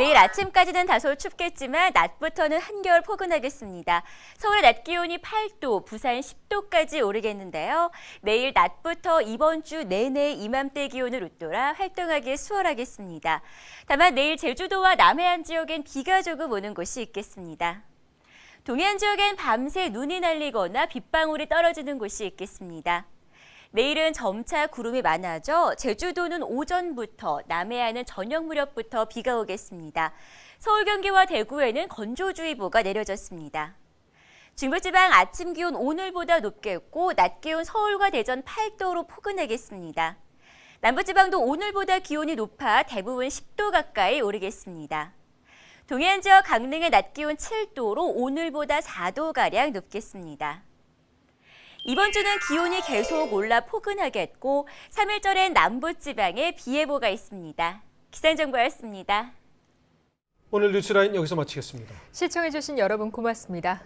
내일 아침까지는 다소 춥겠지만 낮부터는 한결 포근하겠습니다. 서울의 낮 기온이 8도, 부산 10도까지 오르겠는데요. 내일 낮부터 이번 주 내내 이맘때 기온을 웃돌아 활동하기 수월하겠습니다. 다만 내일 제주도와 남해안 지역엔 비가 조금 오는 곳이 있겠습니다. 동해안 지역엔 밤새 눈이 날리거나 빗방울이 떨어지는 곳이 있겠습니다. 내일은 점차 구름이 많아져 제주도는 오전부터 남해안은 저녁 무렵부터 비가 오겠습니다. 서울 경기와 대구에는 건조주의보가 내려졌습니다. 중부지방 아침 기온 오늘보다 높겠고 낮 기온 서울과 대전 8도로 포근하겠습니다. 남부지방도 오늘보다 기온이 높아 대부분 10도 가까이 오르겠습니다. 동해안 지역 강릉의 낮 기온 7도로 오늘보다 4도가량 높겠습니다. 이번 주는 기온이 계속 올라 포근하겠고 3일절엔 남부지방에 비 예보가 있습니다. 기상정보였습니다. 오늘 뉴스라인 여기서 마치겠습니다. 시청해주신 여러분 고맙습니다.